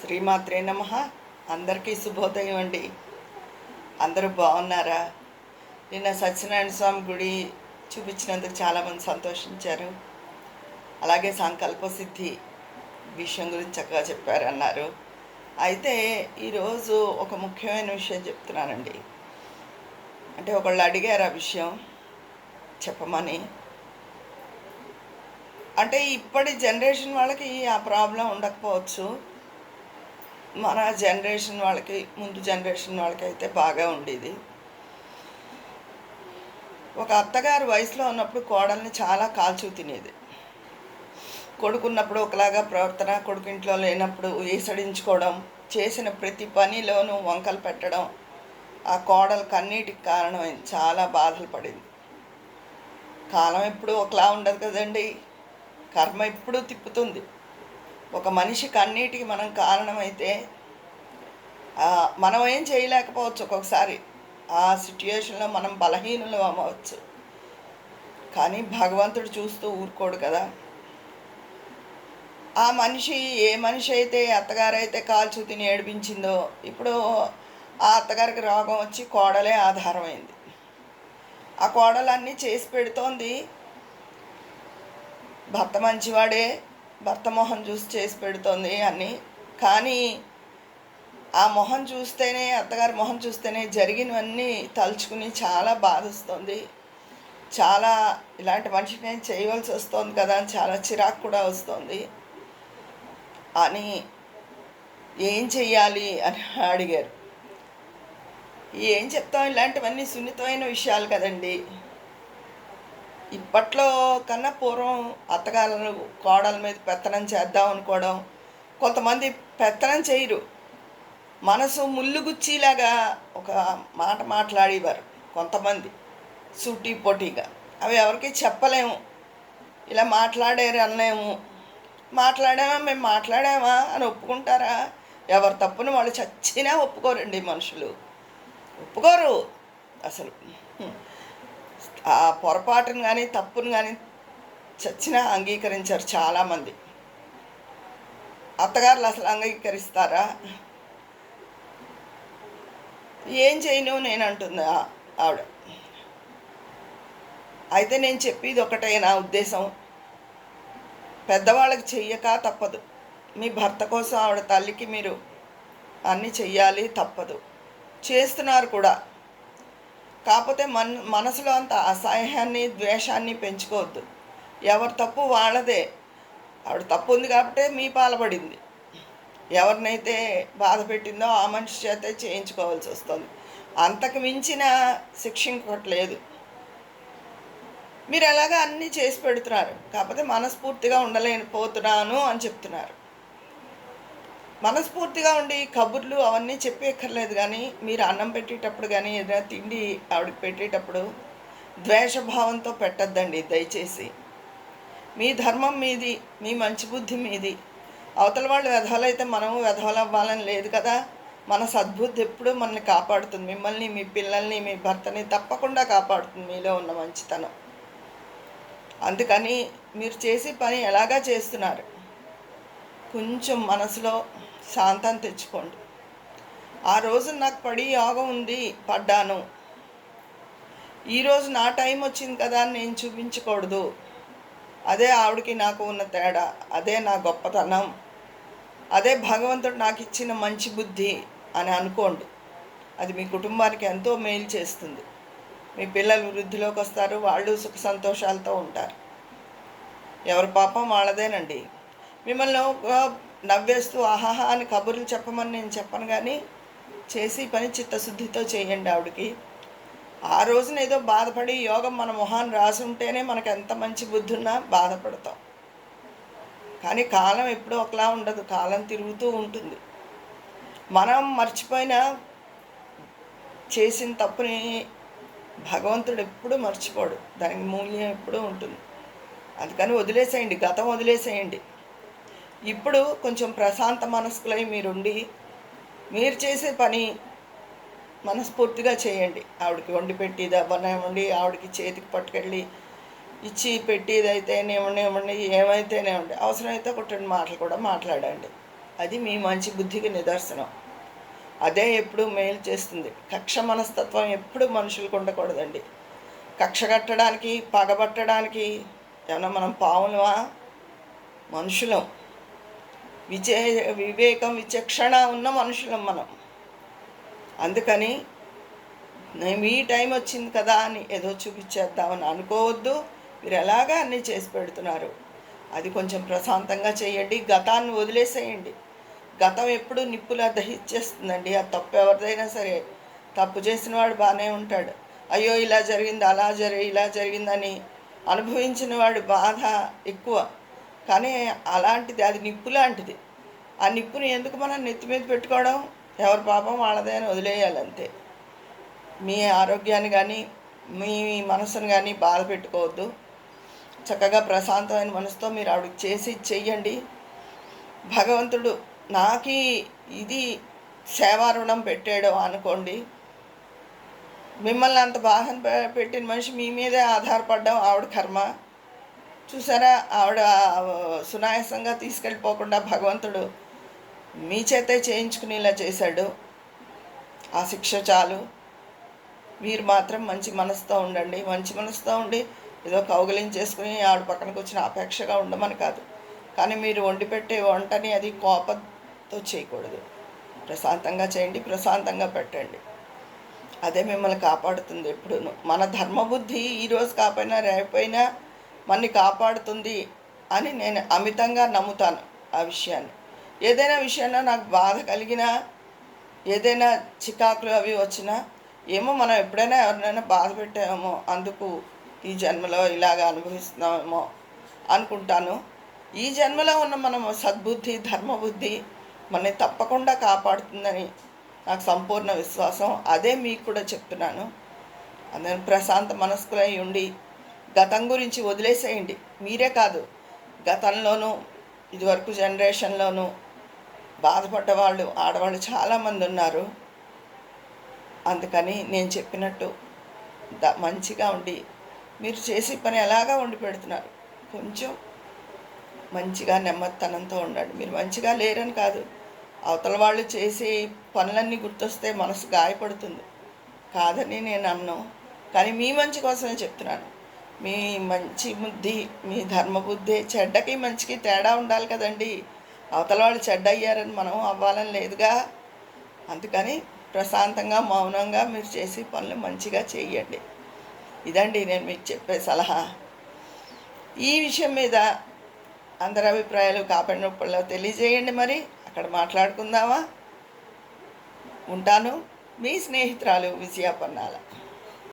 శ్రీమాత్రే నమ. అందరికీ శుభోదయం అండి. అందరూ బాగున్నారా? నిన్న సత్యనారాయణ స్వామి గుడి చూపించినందుకు చాలామంది సంతోషించారు. అలాగే సంకల్ప సిద్ధి విషయం గురించి చక్కగా చెప్పారన్నారు. అయితే ఈరోజు ఒక ముఖ్యమైన విషయం చెప్తున్నానండి. అంటే ఒకళ్ళు అడిగారు ఆ విషయం చెప్పమని. అంటే ఇప్పటి జనరేషన్ వాళ్ళకి ఆ ప్రాబ్లం ఉండకపోవచ్చు. మన జనరేషన్ వాళ్ళకి ముందు జనరేషన్ వాళ్ళకి అయితే బాగా ఉండేది. ఒక అత్తగారు వయసులో ఉన్నప్పుడు కోడల్ని చాలా కాల్చు తినేది. కొడుకున్నప్పుడు ఒకలాగా ప్రవర్తన కొడుకింట్లో లేనప్పుడు ఈసడించుకోవడం చేసిన ప్రతి పనిలోనూ వంకలు పెట్టడం ఆ కోడలు కన్నీటికి కారణమైంది చాలా బాధలు పడింది. కాలం ఎప్పుడు ఒకలా ఉండదు కదండి. కర్మ ఎప్పుడూ తిప్పుతుంది. ఒక మనిషి కన్నీటికి మనం కారణమైతే మనం ఏం చేయలేకపోవచ్చు ఒక్కొక్కసారి. ఆ సిట్యుయేషన్లో మనం బలహీనులు అవ్వచ్చు. కానీ భగవంతుడు చూస్తూ ఊరుకోడు కదా. ఆ మనిషి ఏ మనిషి అయితే అత్తగారైతే కాల్చు తిని ఏడిపించిందో ఇప్పుడు ఆ అత్తగారికి రోగం వచ్చి కోడలే ఆధారమైంది. ఆ కోడలన్నీ చేసి పెడుతోంది. భర్త మంచివాడే భర్త మొహం చూసి చేసి పెడుతోంది అని కానీ ఆ మొహం చూస్తేనే అత్తగారి మొహం చూస్తేనే జరిగినవన్నీ తలుచుకుని చాలా బాధిస్తుంది. చాలా ఇలాంటి మనిషిని నేను చేయవలసి వస్తుంది కదా అని చాలా చిరాకు కూడా వస్తుంది. అని ఏం చెయ్యాలి అని అడిగారు. ఏం చెప్తాం? ఇలాంటివన్నీ సున్నితమైన విషయాలు కదండి. ఇప్పట్లో కన్నా పూర్వం అత్తగారులు కోడల మీద పెత్తనం చేద్దాం అనుకోవడం కొంతమంది పెత్తనం చేయరు. మనసు ముల్లుగుచ్చిలాగా ఒక మాట మాట్లాడేవారు కొంతమంది సూటి పోటీగా. అవి ఎవరికి చెప్పలేము. ఇలా మాట్లాడారు అనలేము. మాట్లాడామా మేము మాట్లాడామా అని ఒప్పుకుంటారా? ఎవరి తప్పును వాళ్ళు చచ్చినా ఒప్పుకోరండి మనుషులు. ఒప్పుకోరు అసలు. ఆ పొరపాటును కానీ తప్పును కానీ చచ్చినా అంగీకరించారు చాలామంది. అత్తగారులు అసలు అంగీకరిస్తారా? ఏం చేయను నేను అంటుంది ఆవిడ. అయితే నేను చెప్పేది ఒకటే నా ఉద్దేశం. పెద్దవాళ్ళకి చెయ్యక తప్పదు. మీ భర్త కోసం ఆవిడ తల్లికి మీరు అన్నీ చెయ్యాలి తప్పదు. చేస్తున్నారు కూడా. కాకపోతే మన మనసులో అంత అసహ్యాన్ని ద్వేషాన్ని పెంచుకోవద్దు. ఎవరి తప్పు వాళ్ళదే. ఆవిడ తప్పు ఉంది కాబట్టి మీ పాలపడింది. ఎవరినైతే బాధ పెట్టిందో ఆ మనిషి చేతే చేయించుకోవాల్సి వస్తుంది. అంతకు మించిన శిక్ష ఇంకోటి లేదు. మీరు ఎలాగ అన్నీ చేసి పెడుతున్నారు. కాకపోతే మనస్ఫూర్తిగా ఉండలేకపోతున్నాను అని చెప్తున్నారు. మనస్ఫూర్తిగా ఉండి కబుర్లు అవన్నీ చెప్పేక్కర్లేదు కానీ మీరు అన్నం పెట్టేటప్పుడు కానీ ఏదైనా తిండి ఆవిడకి పెట్టేటప్పుడు ద్వేషభావంతో పెట్టద్దండి దయచేసి. మీ ధర్మం మీది మీ మంచి బుద్ధి మీది. అవతల వాళ్ళు వెధవలైతే మనము వెధవలు అవ్వాలని లేదు కదా. మన సద్బుద్ధి ఎప్పుడూ మనల్ని కాపాడుతుంది. మిమ్మల్ని మీ పిల్లల్ని మీ భర్తని తప్పకుండా కాపాడుతుంది మీలో ఉన్న మంచితనం. అందుకని మీరు చేసే పని ఎలాగా చేస్తున్నారు? కొంచెం మనసులో శాంతం తెచ్చుకోండి. ఆ రోజు నాకు పడి యోగం ఉంది పడ్డాను. ఈరోజు నా టైం వచ్చింది కదా అని నేను చూపించకూడదు. అదే ఆవిడకి నాకు ఉన్న తేడా అదే నా గొప్పతనం అదే భగవంతుడు నాకు ఇచ్చిన మంచి బుద్ధి అని అనుకోండి. అది మీ కుటుంబానికి ఎంతో మేలు చేస్తుంది. మీ పిల్లలు వృద్ధిలోకి వస్తారు వాళ్ళు సుఖ సంతోషాలతో ఉంటారు. ఎవరి పాపం వాళ్ళదేనండి. మిమ్మల్ని ఒక నవ్వేస్తూ ఆహాహా అని కబుర్లు చెప్పమని నేను చెప్పను కానీ చేసి పని చిత్తశుద్ధితో చేయండి ఆవిడకి. ఆ రోజున ఏదో బాధపడి యోగం మన మొహాన్ని రాసి ఉంటేనే మనకు ఎంత మంచి బుద్ధి ఉన్నా బాధపడతాం. కానీ కాలం ఎప్పుడూ ఒకలా ఉండదు కాలం తిరుగుతూ ఉంటుంది. మనం మర్చిపోయిన చేసిన తప్పుని భగవంతుడు ఎప్పుడూ మర్చిపోడు దానికి మూల్యం ఎప్పుడూ ఉంటుంది. అందుకని వదిలేసేయండి గతం వదిలేసేయండి. ఇప్పుడు కొంచెం ప్రశాంత మనస్కులై మీరుండి మీరు చేసే పని మనస్ఫూర్తిగా చేయండి. ఆవిడకి వండి పెట్టేది అవ్వనివ్వండి ఆవిడకి చేతికి పట్టుకెళ్ళి ఇచ్చి పెట్టేది అయితేనేవ్వండి ఇవ్వండి ఏమైతేనేవ్వండి అవసరమైతే ఒక రెండు మాటలు కూడా మాట్లాడండి. అది మీ మంచి బుద్ధికి నిదర్శనం. అదే ఎప్పుడు మేలు చేస్తుంది. కక్ష మనస్తత్వం ఎప్పుడు మనుషులకు ఉండకూడదండి. కక్ష కట్టడానికి పగబట్టడానికి ఏమన్నా మనం పావులమా? మనుషులం. విచే వివేకం విచక్షణ ఉన్న మనుషులం మనం. అందుకని నేను ఈ టైం వచ్చింది కదా అని ఏదో చూపించేద్దామని అనుకోవద్దు. మీరు ఎలాగా అన్నీ చేసి పెడుతున్నారు? అది కొంచెం ప్రశాంతంగా చేయండి. గతాన్ని వదిలేసేయండి. గతం ఎప్పుడు నిప్పులా దహించేస్తుందండి. ఆ తప్పు ఎవరిదైనా సరే తప్పు చేసిన వాడు బాగానే ఉంటాడు. అయ్యో ఇలా జరిగింది అలా జరిగి ఇలా జరిగిందని అనుభవించిన వాడు బాధ ఎక్కువ. కానీ అలాంటిది అది నిప్పు లాంటిది. ఆ నిప్పుని ఎందుకు మనం నెత్తి మీద పెట్టుకోవడం? ఎవరి పాపం వాళ్ళదే అని వదిలేయాలి అంతే. మీ ఆరోగ్యాన్ని కానీ మీ మనసును కానీ బాధ పెట్టుకోవద్దు. చక్కగా ప్రశాంతమైన మనసుతో మీరు ఆవిడకి చేసి చెయ్యండి. భగవంతుడు నాకు ఇది సేవా రుణం పెట్టాడు అనుకోండి. మిమ్మల్ని అంత బాధ పెట్టిన మనిషి మీ మీదే ఆధారపడడం ఆవిడ కర్మ. చూసారా? ఆవిడ సునాయాసంగా తీసుకెళ్ళిపోకుండా భగవంతుడు మీ చేతే చేయించుకునేలా చేశాడు. ఆ శిక్ష చాలు. మీరు మాత్రం మంచి మనసుతో ఉండండి. మంచి మనసుతో ఉండి ఏదో కౌగలించేసుకుని ఆవిడ పక్కనకు వచ్చిన అపేక్షగా ఉండమని కాదు. కానీ మీరు వండి పెట్టే వంటని అది కోపంతో చేయకూడదు. ప్రశాంతంగా చేయండి ప్రశాంతంగా పెట్టండి. అదే మిమ్మల్ని కాపాడుతుంది ఎప్పుడూను. మన ధర్మబుద్ధి ఈరోజు కాపోయినా రేపైనా మనని కాపాడుతుంది అని నేను అమితంగా నమ్ముతాను ఆ విషయాన్ని. ఏదైనా విషయంలో నాకు బాధ కలిగినా ఏదైనా చికాకులు అవి వచ్చినా ఏమో మనం ఎప్పుడైనా ఎవరినైనా బాధ పెట్టామో అందుకు ఈ జన్మలో ఇలాగ అనుభవిస్తున్నామేమో అనుకుంటాను. ఈ జన్మలో ఉన్న మనం సద్బుద్ధి ధర్మబుద్ధి మనని తప్పకుండా కాపాడుతుందని నాకు సంపూర్ణ విశ్వాసం. అదే మీకు కూడా చెప్తున్నాను. అందరం ప్రశాంత మనస్కులై ఉండి గతం గురించి వదిలేసేయండి. మీరే కాదు గతంలోనూ ఇదివరకు జనరేషన్లోనూ బాధపడ్డ వాళ్ళు ఆడవాళ్ళు చాలామంది ఉన్నారు. అందుకని నేను చెప్పినట్టు ద మంచిగా ఉండి మీరు చేసే పని ఎలాగా ఉండి పెడుతున్నారు? కొంచెం మంచిగా నెమ్మదితనంతో ఉండండి. మీరు మంచిగా లేరని కాదు అవతల వాళ్ళు చేసే పనులన్నీ గుర్తొస్తే మనసు గాయపడుతుంది. కాదని నేను అన్నాను కానీ మీ మంచి కోసమే చెప్తున్నాను. మీ మంచి బుద్ధి మీ ధర్మబుద్ధి చెడ్డకి మంచికి తేడా ఉండాలి కదండి. అవతల వాళ్ళు చెడ్డ అయ్యారని మనం అవ్వాలని లేదుగా. అందుకని ప్రశాంతంగా మౌనంగా మీరు చేసే పనులు మంచిగా చేయండి. ఇదండి నేను మీకు చెప్పే సలహా. ఈ విషయం మీద అందరి అభిప్రాయాలు కాపాడినప్పుడులో తెలియజేయండి మరి. అక్కడ మాట్లాడుకుందామా? ఉంటాను. మీ స్నేహితురాలు విజయాపన్నాల